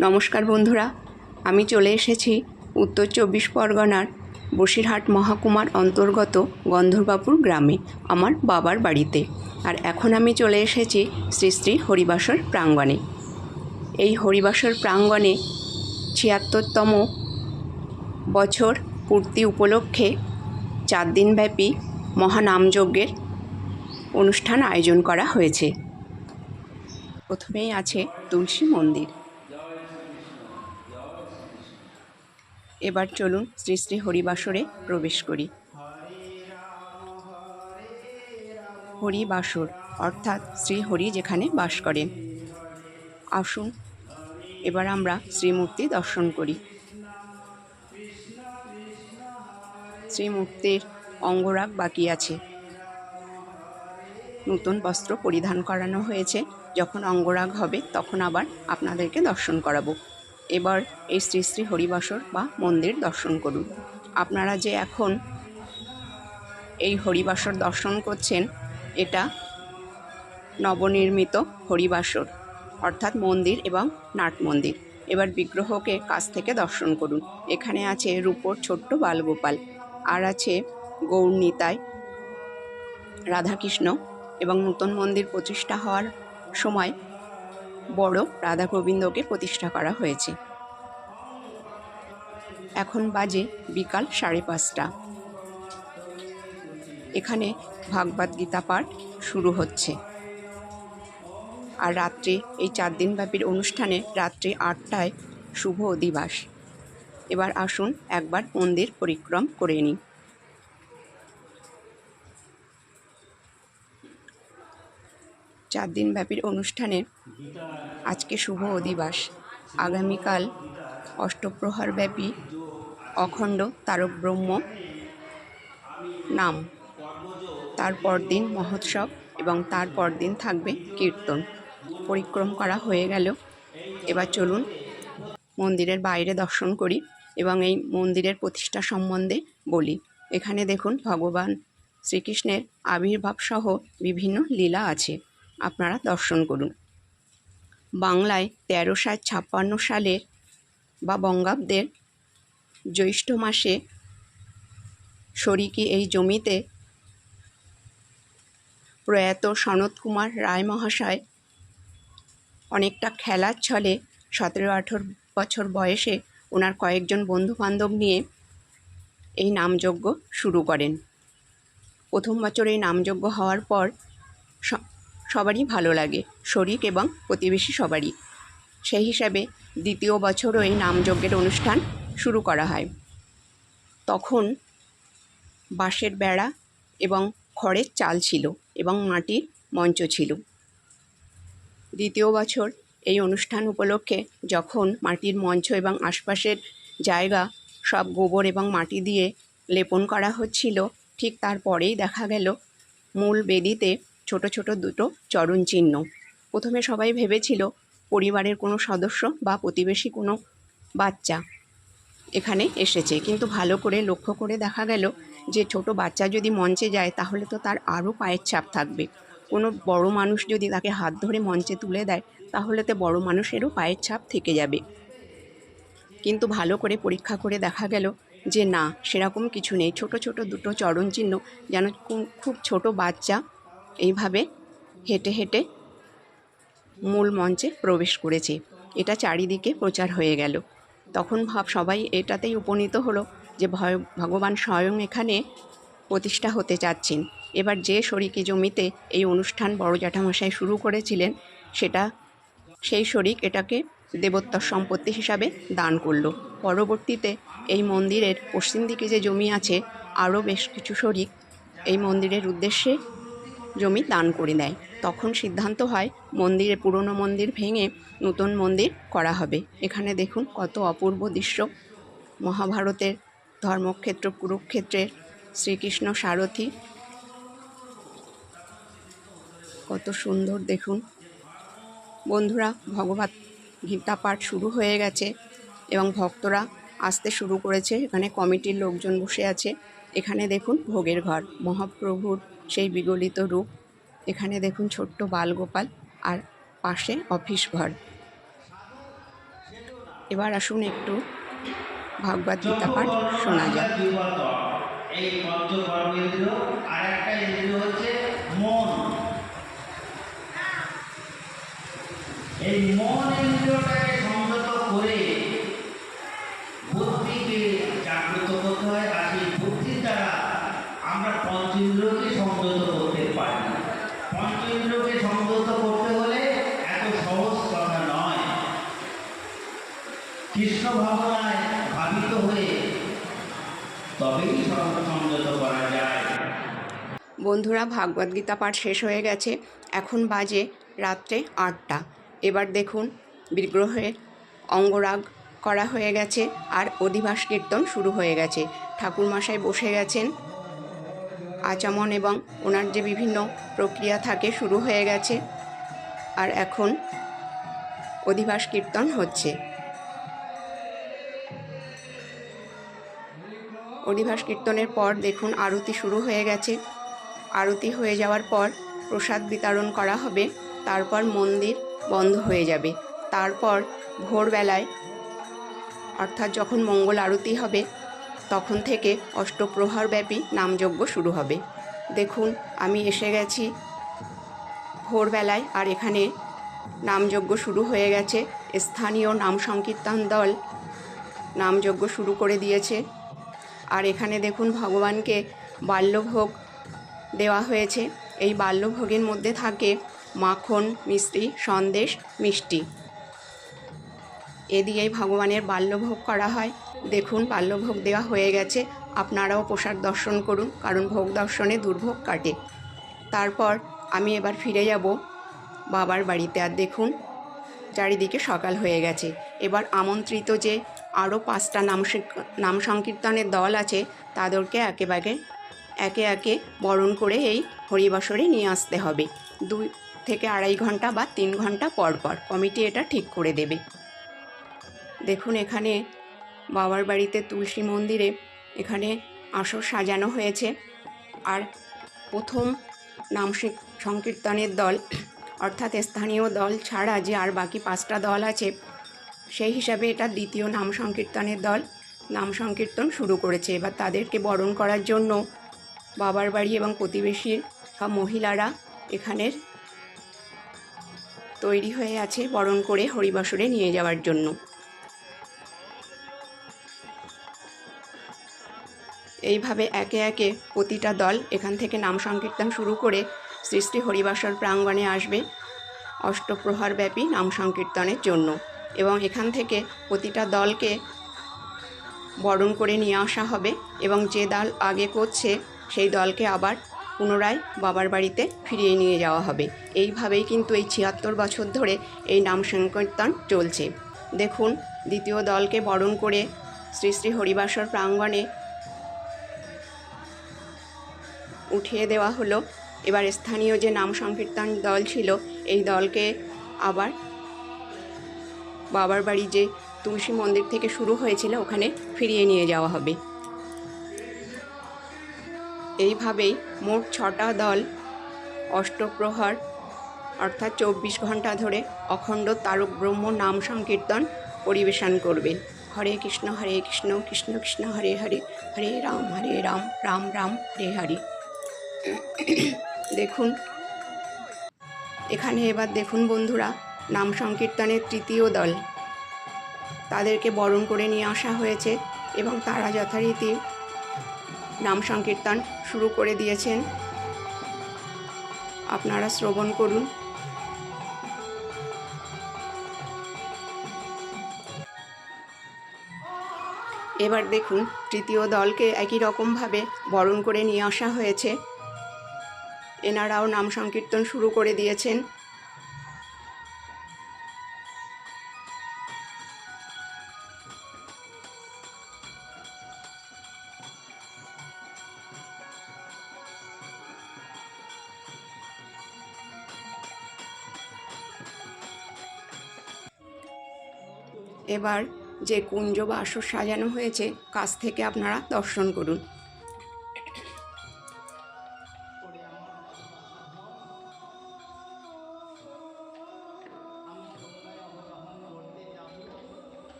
নমস্কার বন্ধুরা, আমি চলে এসেছি উত্তর চব্বিশ পরগনার বসিরহাট মহকুমার অন্তর্গত গন্ধর্বাপুর গ্রামে, আমার বাবার বাড়িতে। আর এখন আমি চলে এসেছি শ্রী শ্রী হরিবাসর প্রাঙ্গণে। এই হরিবাসর প্রাঙ্গণে ছিয়াত্তরতম বছর পূর্তি উপলক্ষে চার দিনব্যাপী মহানামযজ্ঞের অনুষ্ঠান আয়োজন করা হয়েছে। প্রথমেই আছে তুলসী মন্দির। এবার চলুন শ্রী শ্রী হরিবাসরে প্রবেশ করি। হরিবাসর, অর্থাৎ শ্রী হরি যেখানে বাস করেন। আসুন, এবার আমরা শ্রীমূর্তি দর্শন করি। শ্রীমূর্তির অঙ্গরাগ বাকি আছে। নতুন বস্ত্র পরিধান করানো হয়েছে। যখন অঙ্গরাগ হবে, তখন আবার আপনাদেরকে দর্শন করাবো। এবার এই শ্রী শ্রী হরিবাসর বা মন্দির দর্শন করুন। আপনারা যে এখন এই হরিবাসর দর্শন করছেন, এটা নবনির্মিত হরিবাসর, অর্থাৎ মন্দির এবং নাট মন্দির। এবার বিগ্রহকে কাছ থেকে দর্শন করুন। এখানে আছে রূপোর ছোট্ট বালগোপাল, আর আছে গৌরনীতায় রাধাকৃষ্ণ এবং নতুন মন্দির প্রতিষ্ঠা হওয়ার সময় বড় রাধা গোবিন্দকে প্রতিষ্ঠা করা হয়েছে। এখন বাজে বিকাল সাড়ে পাঁচটা। এখানে ভাগবত গীতা পাঠ শুরু হচ্ছে। আর রাত্রি, এই চার দিনব্যাপীর অনুষ্ঠানে রাত্রি আটটায় শুভ অধিবাস। এবার আসুন একবার মন্দির পরিক্রম করে নিই। চার দিনব্যাপীর অনুষ্ঠানে আজকে শুভ অধিবাস। আগামীকাল অষ্টপ্রহারব্যাপী অখণ্ড তারক ব্রহ্ম নাম। তারপর দিন মহোৎসব এবং তারপর দিন থাকবে কীর্তন। পরিক্রম করা হয়ে গেল। এবার চলুন মন্দিরের বাইরে দর্শন করি এবং এই মন্দিরের প্রতিষ্ঠা সম্বন্ধে বলি। এখানে দেখুন ভগবান শ্রীকৃষ্ণের আবির্ভাবসহ বিভিন্ন লীলা আছে। আপনারা দর্শন করুন। বাংলায় তেরোশো ছাপ্পান্ন সালের বা বঙ্গাব্দের জ্যৈষ্ঠ মাসে শরিকি এই জমিতে প্রয়াত সনৎ কুমার রায় মহাশয় অনেকটা খেলার ছলে সতেরো আঠেরো বছর বয়সে ওনার কয়েকজন বন্ধু বান্ধব নিয়ে এই নামযজ্ঞ শুরু করেন। প্রথম বছর এই নামযজ্ঞ হওয়ার পর সবারই ভালো লাগে, শরিক এবং প্রতিবেশী সবারই। সেই হিসাবে দ্বিতীয় বছরও এই নামযজ্ঞের অনুষ্ঠান শুরু করা হয়। তখন বাঁশের বেড়া এবং খড়ের চাল ছিল এবং মাটির মঞ্চ ছিল। দ্বিতীয় বছর এই অনুষ্ঠান উপলক্ষে যখন মাটির মঞ্চ এবং আশপাশের জায়গা সব গোবর এবং মাটি দিয়ে লেপন করা হচ্ছিল, ঠিক তারপরেই দেখা গেল, মূল বেদিতে ছোট ছোট দুটো চরণ চিহ্ন। প্রথমে সবাই ভেবেছিল পরিবারের কোনো সদস্য বা প্রতিবেশী কোনো বাচ্চা এখানে এসেছে। কিন্তু ভালো করে লক্ষ্য করে দেখা গেল যে ছোট বাচ্চা যদি মঞ্চে যায়, তাহলে তো তার আরও পায়ের ছাপ থাকবে। কোনো বড় মানুষ যদি তাকে হাত ধরে মঞ্চে তুলে দেয়, তাহলে তো বড় মানুষেরও পায়ের ছাপ থেকে যাবে। কিন্তু ভালো করে পরীক্ষা করে দেখা গেল যে না, সেরকম কিছু নেই। ছোট ছোট দুটো চরণ চিহ্ন যেন খুব ছোট বাচ্চা এইভাবে হেঁটে হেঁটে মূল মঞ্চে প্রবেশ করেছে। এটা চারিদিকে প্রচার হয়ে গেল। তখন ভাব সবাই এটাতেই উপনীত হলো যে ভগবান স্বয়ং এখানে প্রতিষ্ঠা হতে চাচ্ছেন। এবার যে শরিকি জমিতে এই অনুষ্ঠান বড় জ্যাঠামশাই শুরু করেছিলেন, সেটা, সেই শরিক এটাকে দেবোত্তর সম্পত্তি হিসাবে দান করল। পরবর্তীতে এই মন্দিরের পশ্চিম দিকে যে জমি আছে, আরও বেশ কিছু শরিক এই মন্দিরের উদ্দেশ্যে জমি দান করে দেয়। তখন সিদ্ধান্ত হয়, মন্দিরে পুরনো মন্দির ভেঙে নতুন মন্দির করা হবে। এখানে দেখুন কত অপূর্ব দৃশ্য। মহাভারতের ধর্মক্ষেত্র, কুরুক্ষেত্রের শ্রীকৃষ্ণ সারথী। কত সুন্দর দেখুন। বন্ধুরা, ভগবত গীতা পাঠ শুরু হয়ে গেছে এবং ভক্তরা আসতে শুরু করেছে। এখানে কমিটির লোকজন বসে আছে। এখানে দেখুন ভোগের ঘর, মহাপ্রভুর সেই বিগলিত রূপ। এখানে দেখুন ছোট্ট বালগোপাল আর পাশে অফিস ঘর। এবার আসুন একটু ভাগবত গীতা পাঠ শোনা মন এই মন ইন্দ্রিয়টাকে সংযত করে বুদ্ধিকে জাগ্রত করতে হয় আর সেই বুদ্ধির দ্বারা আমরা পঞ্চেন্দ্রিয়কে সংযত করতে পারি পঞ্চেন্দ্রিয়কে সংযত করতে হলে এত সহজ কথা নয় কৃষ্ণ ভাবনায় ভাবিত হয়ে তবেই সং- সংযত করা যায় বন্ধুরা, ভাগবত গীতা পাঠ শেষ হয়ে গেছে। এখন বাজে রাত্রে আটটা। এবার দেখুন বিগ্রহের অঙ্গরাগ করা হয়ে গেছে আর অধিবাস কীর্তন শুরু হয়ে গেছে। ঠাকুরমশাই বসে গেছেন। আচমন এবং ওনার যে বিভিন্ন প্রক্রিয়া থাকে শুরু হয়ে গেছে আর এখন অধিবাস কীর্তন হচ্ছে। অধিবাস কীর্তনের পর দেখুন, আরতি শুরু হয়ে গেছে। আরতি হয়ে যাওয়ার পর প্রসাদ বিতরণ করা হবে, তারপর মন্দির বন্ধ হয়ে যাবে। তারপর ভোরবেলায়, অর্থাৎ যখন মঙ্গল আরতি হবে, তখন থেকে অষ্টপ্রহরব্যাপী নামযজ্ঞ শুরু হবে। দেখুন, আমি এসে গেছি ভোরবেলায়, আর এখানে নামযজ্ঞ শুরু হয়ে গেছে। স্থানীয় নাম সংকীর্তন দল নামযজ্ঞ শুরু করে দিয়েছে। আর এখানে দেখুন, ভগবানকে বাল্যভোগ দেওয়া হয়েছে। এই বাল্যভোগের মধ্যে থাকে মাখন, মিষ্টি, সন্দেশ, মিষ্টি। এ ভগবানের বাল্যভোগ করা হয়। দেখুন, বাল্যভোগ দেওয়া হয়ে গেছে। আপনারাও প্রসাদ দর্শন করুন, কারণ ভোগ দর্শনে দুর্ভোগ কাটে। তারপর আমি এবার ফিরে যাব বাবার বাড়িতে। আর দেখুন, চারিদিকে সকাল হয়ে গেছে। এবার আমন্ত্রিত যে আরও পাঁচটা নাম নাম সংকীর্তনের দল আছে, তাদেরকে একেবারে একে একে বরণ করে এই হরিবাসরে নিয়ে আসতে হবে। দুই থেকে আড়াই ঘণ্টা বা তিন ঘণ্টা পর পর কমিটি এটা ঠিক করে দেবে। দেখুন এখানে বাবার বাড়িতে তুলসী মন্দিরে এখানে আসর সাজানো হয়েছে। আর প্রথম নাম সংকীর্তনের দল, অর্থাৎ স্থানীয় দল ছাড়া যে আর বাকি পাঁচটা দল আছে, সেই হিসাবে এটা দ্বিতীয় নাম সংকীর্তনের দল। নাম সংকীর্তন শুরু করেছে। এবার তাদেরকে বরণ করার জন্য বাবার বাড়ি এবং প্রতিবেশীর সব মহিলারা এখানের তৈরি হয়ে আছে বরণ করে হরিবাসরে নিয়ে যাওয়ার জন্য। এইভাবে একে একে প্রতিটা দল এখান থেকে নাম সংকীর্তন শুরু করে শ্রী হরিবাসর প্রাঙ্গণে আসবে অষ্টপ্রহরব্যাপী নাম সংকীর্তনের জন্য এবং এখান থেকে প্রতিটা দলকে বরণ করে নিয়ে আসা হবে এবং যে দল আগে করছে সেই দলকে আবার পুনরায় বাবার বাড়িতে ফিরিয়ে নিয়ে যাওয়া হবে। এইভাবেই কিন্তু এই ছিয়াত্তর বছর ধরে এই নাম সংকীর্তন চলছে। দেখুন, দ্বিতীয় দলকে বরণ করে শ্রী শ্রী হরিবাসর প্রাঙ্গণে উঠিয়ে দেওয়া হলো। এবার স্থানীয় যে নাম সংকীর্তন দল ছিল, এই দলকে আবার বাবার বাড়ি যে তুলসী মন্দির থেকে শুরু হয়েছিল, ওখানে ফিরিয়ে নিয়ে যাওয়া হবে। এইভাবেই মোট ছটা দল অষ্টপ্রহর, অর্থাৎ চব্বিশ ঘণ্টা ধরে অখণ্ড তারক ব্রহ্ম নাম সংকীর্তন পরিবেশন করবেন। হরে কৃষ্ণ হরে কৃষ্ণ কৃষ্ণ কৃষ্ণ, হরে হরে হরে রাম হরে রাম রাম রাম, হরে হরে। দেখুন, এখানে এবার দেখুন বন্ধুরা, নাম সংকীর্তনের তৃতীয় দল। তাদেরকে বরণ করে নিয়ে আসা হয়েছে এবং তারা যথারীতি নাম সংকীর্তন শুরু করে দিয়েছেন। আপনারা শ্রবণ করুন। এবার দেখুন, তৃতীয় দলকে একই রকমভাবে বরণ করে নিয়ে আসা হয়েছে। এনারাও নাম সংকীর্তন শুরু করে দিয়েছেন। এবার যে কুঞ্জ বা আসর সাজানো হয়েছে, কাছ থেকে আপনারা দর্শন করুন।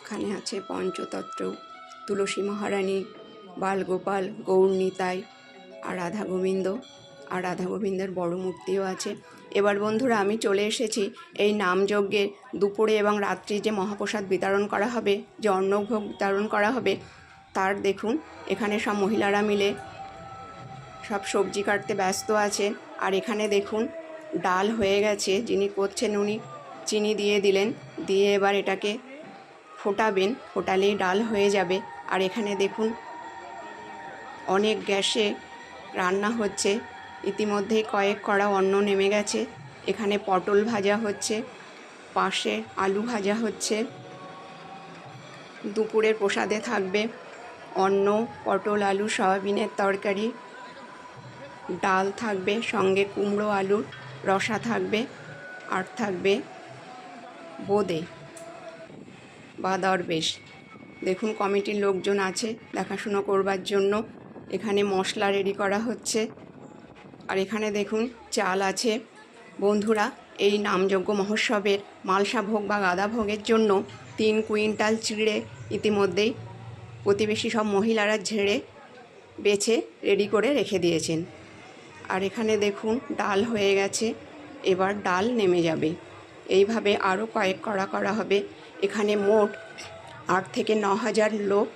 এখানে আছে পঞ্চতত্ত্ব, তুলসী মহারানী, বালগোপাল, গৌর নিতাই আর রাধা গোবিন্দ। আর রাধা গোবিন্দের বড় মূর্তিও আছে। এবার বন্ধুরা আমি চলে এসেছি এই নামযজ্ঞের দুপুরে এবং রাত্রি যে মহাপ্রসাদ বিতরণ করা হবে, যে অন্নভোগ বিতরণ করা হবে, তার দেখুন, এখানে সব মহিলারা মিলে সব সবজি কাটতে ব্যস্ত আছেন আর এখানে দেখুন, ডাল হয়ে গেছে, যিনি করছেন উনি চিনি দিয়ে দিলেন, দিয়ে এবার এটাকে ফোটাবেন, ফোটালেই ডাল হয়ে যাবে। আর এখানে দেখুন, অনেক গ্যাসে রান্না হচ্ছে। ইতিমধ্যেই কয়েক কড়া অন্ন নেমে গেছে। এখানে পটল ভাজা হচ্ছে, পাশে আলু ভাজা হচ্ছে। দুপুরের প্রসাদে থাকবে অন্ন, পটল, আলু, সয়াবিনের তরকারি। ডাল থাকবে, সঙ্গে কুমড়ো আলুর রসা থাকবে আর থাকবে, বোঁদে বা দরবেশ। দেখুন কমিটির লোকজন আছে, দেখাশুনো করবার জন্য। এখানে মশলা রেডি করা হচ্ছে। আর এখানে দেখুন চাল আছে। বন্ধুরা, এই নামযজ্ঞ মহোৎসবের মালসা ভোগ বা গাদা ভোগের জন্য তিন কুইন্টাল চিড়ে ইতিমধ্যেই প্রতিবেশী সব মহিলারা ঝেড়ে বেছে রেডি করে রেখে দিয়েছেন। আর এখানে দেখুন ডাল হয়ে গেছে, এবার ডাল নেমে যাবে। এইভাবে আরও কয়েক করা করা হবে। এখানে মোট আট থেকে ন হাজার লোক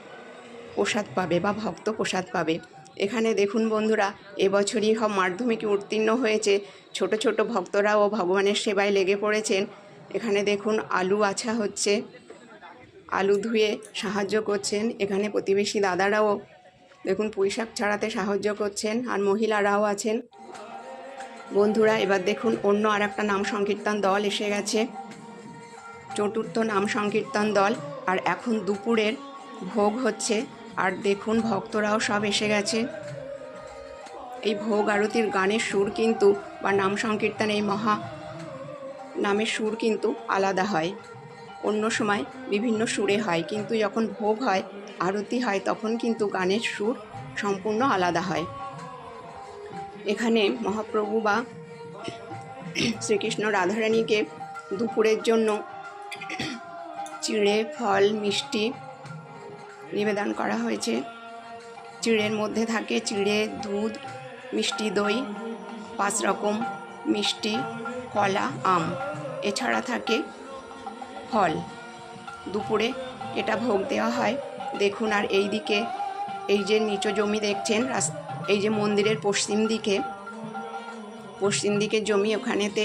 প্রসাদ পাবে বা ভক্ত প্রসাদ পাবে। এখানে দেখুন বন্ধুরা, এবছরই সব মাধ্যমিকে উত্তীর্ণ হয়েছে। ছোট ছোট ভক্তরাও ভগবানের সেবায় লেগে পড়েছেন। এখানে দেখুন আলু আছা হচ্ছে। আলু ধুয়ে সাহায্য করছেন। এখানে প্রতিবেশী দাদারাও দেখুন পুঁইশাক ছাড়াতে সাহায্য করছেন আর মহিলারাও আছেন। বন্ধুরা, এবার দেখুন অন্য আর একটা নাম সংকীর্তন দল এসে গেছে। চতুর্থ নাম সংকীর্তন দল। আর এখন দুপুরের ভোগ হচ্ছে। আর দেখুন, ভক্তরাও সব এসে গেছে। এই ভোগ আরতির গানের সুর কিন্তু বা নাম সংকীর্তন এই মহা নামের সুর কিন্তু আলাদা হয়। অন্য সময় বিভিন্ন সুরে হয়, কিন্তু যখন ভোগ হয়, আরতি হয়, তখন কিন্তু গানের সুর সম্পূর্ণ আলাদা হয়। এখানে মহাপ্রভু বা শ্রীকৃষ্ণ রাধারানীকে দুপুরের জন্য চিড়ে, ফল, মিষ্টি নিবেদন করা হয়েছে। চিড়ের মধ্যে থাকে চিড়ে, দুধ, মিষ্টি দই, পাঁচ রকম মিষ্টি, কলা, আম। এছাড়া থাকে ফল। দুপুরে এটা ভোগ দেওয়া হয়। দেখুন, আর এই দিকে এই যে নিচু জমি দেখছেন এই যে মন্দিরের পশ্চিম দিকে পশ্চিম দিকে জমি, ওখানেতে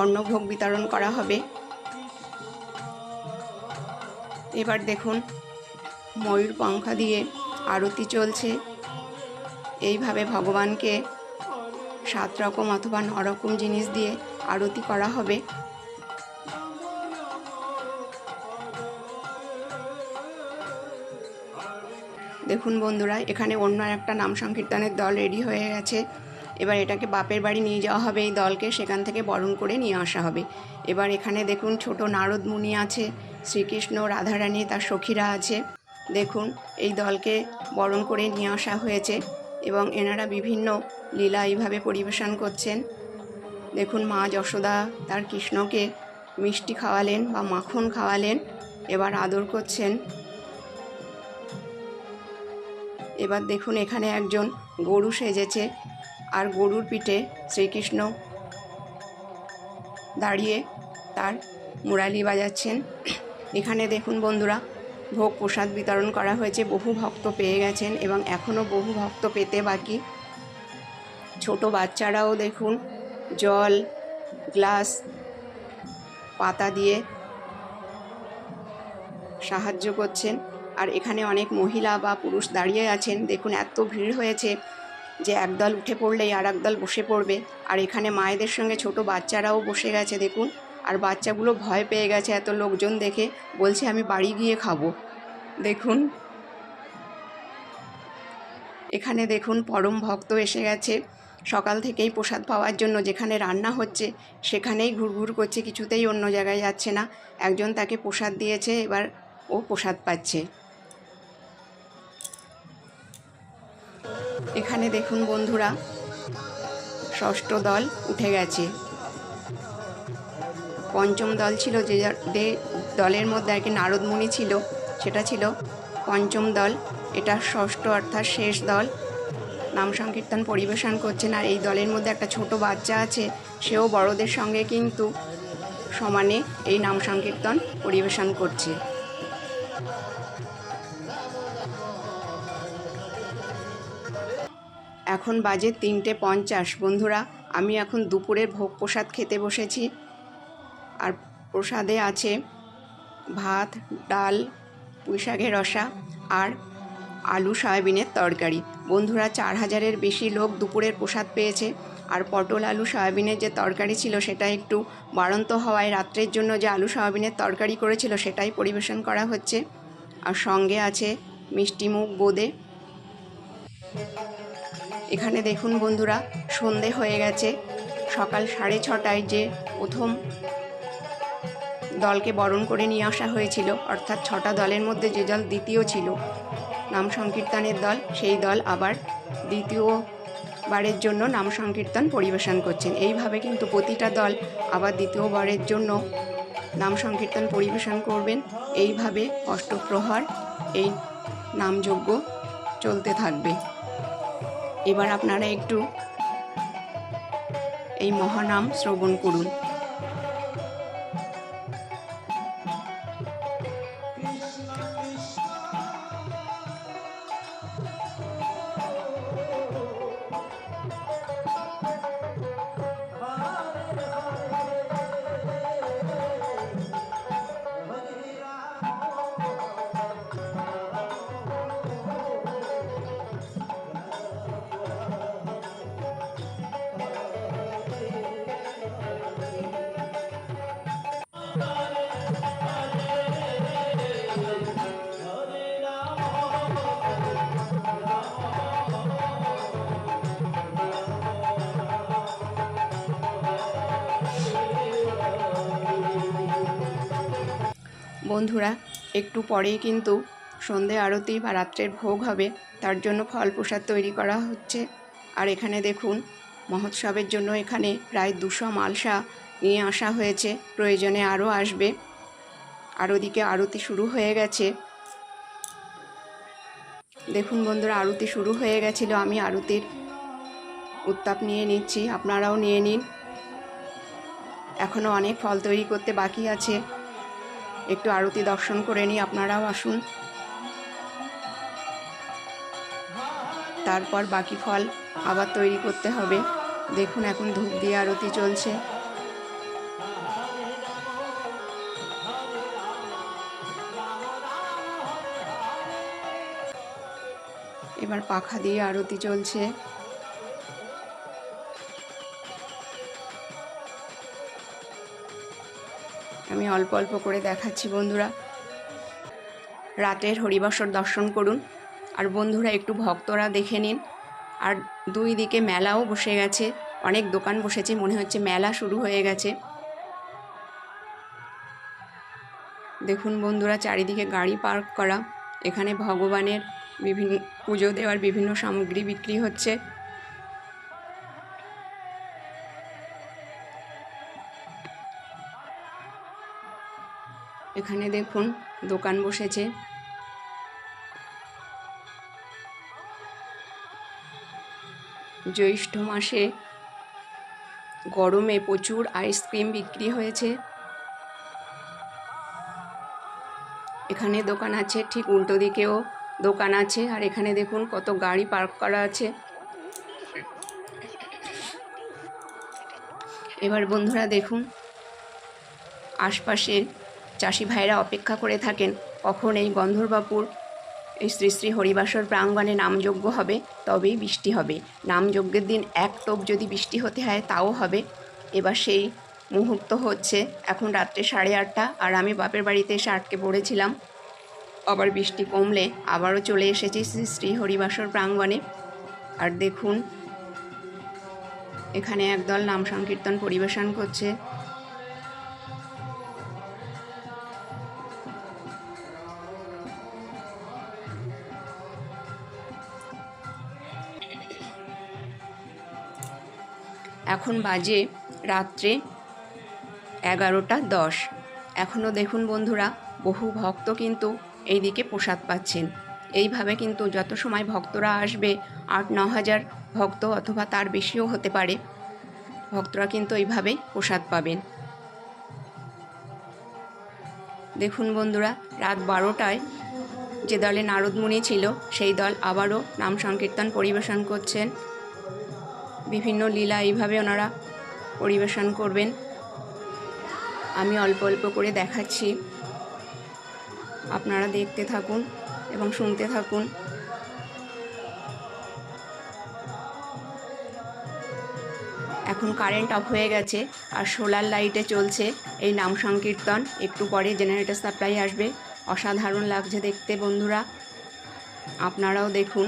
অন্নভোগ বিতরণ করা হবে। এবার দেখুন ময়ূর পঙ্খা দিয়ে আরতি চলছে। এইভাবে ভগবানকে সাত রকম অথবা ন রকম জিনিস দিয়ে আরতি করা হবে। দেখুন বন্ধুরা, এখানে অন্য একটা নাম সংকীর্তনের দল রেডি হয়ে গেছে। এবার এটাকে বাপের বাড়ি নিয়ে যাওয়া হবে, এই দলকে সেখান থেকে বরণ করে নিয়ে আসা হবে। এবার এখানে দেখুন ছোট নারদ মুনি আছে, শ্রীকৃষ্ণ, রাধারানী, তার সখীরা আছে। দেখুন, এই দলকে বরণ করে নিয়ে আসা হয়েছে এবং এনারা বিভিন্ন লীলা এইভাবে পরিবেশন করছেন। দেখুন, মা যশোদা তার কৃষ্ণকে মিষ্টি খাওয়ালেন বা মাখন খাওয়ালেন, এবার আদর করছেন। এবার দেখুন, এখানে একজন গরু সেজেছে আর গরুর পিঠে শ্রীকৃষ্ণ দাঁড়িয়ে তার মুরালি বাজাচ্ছেন। এখানে দেখুন, বন্ধুরা ভোগ প্রসাদ বিতরণ করা হয়েছে। বহু ভক্ত পেয়ে গেছেন এবং এখনও বহু ভক্ত পেতে বাকি। ছোট বাচ্চারাও দেখুন, জল, গ্লাস, পাতা দিয়ে সাহায্য করছেন। আর এখানে অনেক মহিলা বা পুরুষ দাঁড়িয়ে আছেন। দেখুন, এত ভিড় হয়েছে যে একদল উঠে পড়লেই আর একদল বসে পড়বে। আর এখানে মায়েদের সঙ্গে ছোট বাচ্চারাও বসে গেছে, দেখুন। আর বাচ্চাগুলো ভয় পেয়ে গেছে, এত লোকজন দেখে বলছে আমি বাড়ি গিয়ে খাব। দেখুন। এখানে দেখুন, পরম ভক্ত এসে গেছে। সকাল থেকেই প্রসাদ পাওয়ার জন্য যেখানে রান্না হচ্ছে, সেখানেই ঘুরঘুর করছে, কিছুতেই অন্য জায়গায় যাচ্ছে না। একজন তাকে প্রসাদ দিয়েছে, এবার ও প্রসাদ পাচ্ছে। এখানে দেখুন বন্ধুরা, ষষ্ঠ দল উঠে গেছে। পঞ্চম দল ছিল, যে দলের মধ্যে আর কি নারদমণি ছিল, সেটা ছিল পঞ্চম দল। এটা ষষ্ঠ অর্থাৎ শেষ দল। নাম সংকীর্তন পরিবেশন করছেন আর এই দলের মধ্যে একটা ছোট বাচ্চা আছে, সেও বড়দের সঙ্গে কিন্তু সমানে এই নাম সংকীর্তন পরিবেশন করছে। এখন বাজে তিনটে পঞ্চাশ। বন্ধুরা, আমি এখন দুপুরের ভোগ প্রসাদ খেতে বসেছি। আর প্রসাদে আছে ভাত, ডাল পুঁই শাকের রসা আর আলু সয়াবিনের তরকারি। বন্ধুরা, চার হাজারের বেশি লোক দুপুরের প্রসাদ পেয়েছে। আর পটল আলু সয়াবিনের যে তরকারি ছিল, সেটা একটু বাড়ন্ত হওয়ায় রাত্রের জন্য যে আলু সয়াবিনের তরকারি করেছিল, সেটাই পরিবেশন করা হচ্ছে। আর সঙ্গে আছে মিষ্টি মুখ, বোঁদে। এখানে দেখুন বন্ধুরা, সন্ধে হয়ে গেছে। সকাল সাড়ে ছটায় যে প্রথম দলকে বরণ করে নিয়ে আসা হয়েছিল। অর্থাৎ ছটা দলের মধ্যে যে দল দ্বিতীয় ছিল, নাম সংকীর্তনের দল, সেই দল আবার দ্বিতীয় বারের জন্য নাম সংকীর্তন পরিবেশন করছেন। এইভাবে কিন্তু প্রতিটা দল আবার দ্বিতীয়বারের জন্য নাম সংকীর্তন পরিবেশন করবেন। এইভাবে অষ্টপ্রহর এই নামযজ্ঞ চলতে থাকবে। এবার আপনারা একটু এই মহানাম শ্রবণ করুন। বন্ধুরা, একটু পরেই কিন্তু সন্ধে আরতি বা রাত্রের ভোগ হবে, তার জন্য ফল প্রসাদ তৈরি করা হচ্ছে। আর এখানে দেখুন, মহোৎসবের জন্য এখানে প্রায় দুশো মালসা নিয়ে আসা হয়েছে, প্রয়োজনে আরও আসবে। আর ওদিকে আরতি শুরু হয়ে গেছে। দেখুন বন্ধুরা, আরতি শুরু হয়ে গেছিল, আমি আরতির উত্তাপ নিয়ে নিচ্ছি, আপনারাও নিয়ে নিন। এখনও অনেক ফল তৈরি করতে বাকি আছে। একটু আরতি দর্শন করে নিই, আপনারাও আসুন। তারপর বাকি ফল আবার তৈরি করতে হবে। দেখুন এখন ধূপ দিয়ে আরতি চলছে। এবার পাখা দিয়ে আরতি চলছে। আমি অল্প অল্প করে দেখাচ্ছি, বন্ধুরা। রাতের হরিবাসর দর্শন করুন। আর বন্ধুরা, একটু ভক্তরা দেখে নিন। আর দুই দিকে মেলাও বসে গেছে। অনেক দোকান বসেছে, মনে হচ্ছে মেলা শুরু হয়ে গেছে। দেখুন বন্ধুরা, চারিদিকে গাড়ি পার্ক করা। এখানে ভগবানের বিভিন্ন পুজো দেওয়ার বিভিন্ন সামগ্রী বিক্রি হচ্ছে। এখানে দেখুন, দোকান বসেছে। জ্যৈষ্ঠ মাসে গরমে প্রচুর আইসক্রিম বিক্রি হয়েছে। এখানে দোকান আছে, ঠিক উল্টো দিকেও দোকান আছে। আর এখানে দেখুন কত গাড়ি পার্ক করা আছে। এবার বন্ধুরা দেখুন, আশপাশের চাষি ভাইরা অপেক্ষা করে থাকেন, কখন এই গন্ধর্বাপুর এই শ্রী শ্রী হরিবাসর প্রাঙ্গণে নামযজ্ঞ হবে, তবেই বৃষ্টি হবে। নামযজ্ঞের দিন এক টোপ যদি বৃষ্টি হতে হয়, তাও হবে। এবার সেই মুহূর্ত হচ্ছে, এখন রাত্রে সাড়ে আটটা, আর আমি বাপের বাড়িতে এসে আটকে পড়েছিলাম। আবার বৃষ্টি কমলে আবারও চলে এসেছি শ্রী শ্রী হরিবাসর প্রাঙ্গণে। আর দেখুন, এখানে একদল নাম সংকীর্তন পরিবেশন করছে। এখন বাজে রাত্রে এগারোটা দশ। এখনও দেখুন বন্ধুরা, বহু ভক্ত কিন্তু এই দিকে প্রসাদ পাচ্ছেন। এইভাবে কিন্তু যত সময় ভক্তরা আসবে, আট ন হাজার ভক্ত অথবা তার বেশিও হতে পারে, ভক্তরা কিন্তু এইভাবেই প্রসাদ পাবেন। দেখুন বন্ধুরা, রাত বারোটায় যে দলে নারদমুনি ছিল, সেই দল আবারও নাম সংকীর্তন পরিবেশন করছেন। বিভিন্ন লীলা এইভাবে ওনারা পরিবেশন করবেন। আমি অল্প অল্প করে দেখাচ্ছি। আপনারা দেখতে থাকুন এবং শুনতে থাকুন। এখন কারেন্ট অফ হয়ে গেছে আর সোলার লাইটে চলছে এই নাম সংকীর্তন। একটু পরে জেনারেটর সাপ্লাই আসবে। অসাধারণ লাগছে দেখতে বন্ধুরা। আপনারাও দেখুন।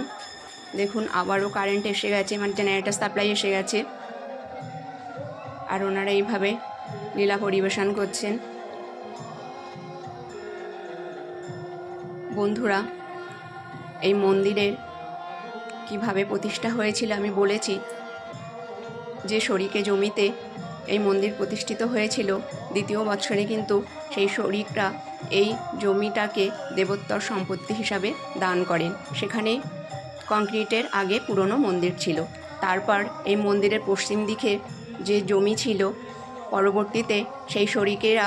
দেখুন, আবারও কারেন্ট এসে গেছে মানে জেনারেটার সাপ্লাই এসে গেছে। আর ওনারা এইভাবে লীলা পরিবেশন করছেন। বন্ধুরা, এই মন্দিরের কীভাবে প্রতিষ্ঠা হয়েছিল আমি বলেছি। যে শরিকে জমিতে এই মন্দির প্রতিষ্ঠিত হয়েছিল, দ্বিতীয় বৎসরে কিন্তু সেই শরিকরা এই জমিটাকে দেবোত্তর সম্পত্তি হিসাবে দান করেন। সেখানে কংক্রিটের আগে পুরনো মন্দির ছিল। তারপর এই মন্দিরের পশ্চিম দিকে যে জমি ছিল, পরবর্তীতে সেই শরিকেরা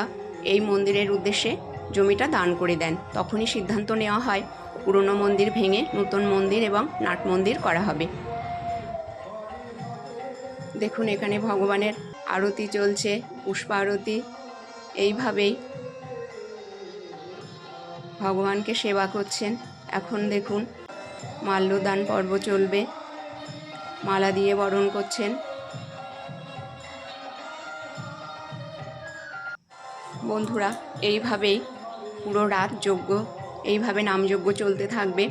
এই মন্দিরের উদ্দেশ্যে জমিটা দান করে দেন। তখনই সিদ্ধান্ত নেওয়া হয়, পুরনো মন্দির ভেঙে নতুন মন্দির এবং নাট মন্দির করা হবে। দেখুন, এখানে ভগবানের আরতি চলছে, পুষ্প আরতি। এইভাবেই ভগবানকে সেবা করছেন। এখন দেখুন মাল্যদান পর্ব চলবে। মালা দিয়ে বরণ করছেন। বন্ধুরা, এইভাবেই পুরো রাত যজ্ঞ, এইভাবে নামযজ্ঞ চলতে থাকবে।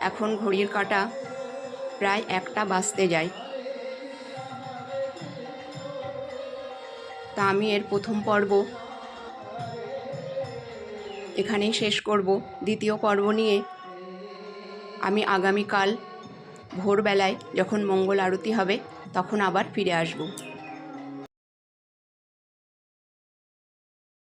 এখন ঘড়ির কাঁটা প্রায় একটা বাজতে যায়। তা আমি এর প্রথম পর্ব। এখানেই শেষ করব। দ্বিতীয় পর্ব নিয়ে আমি আগামীকাল ভোরবেলায় যখন মঙ্গল আরতি হবে তখন আবার ফিরে আসব।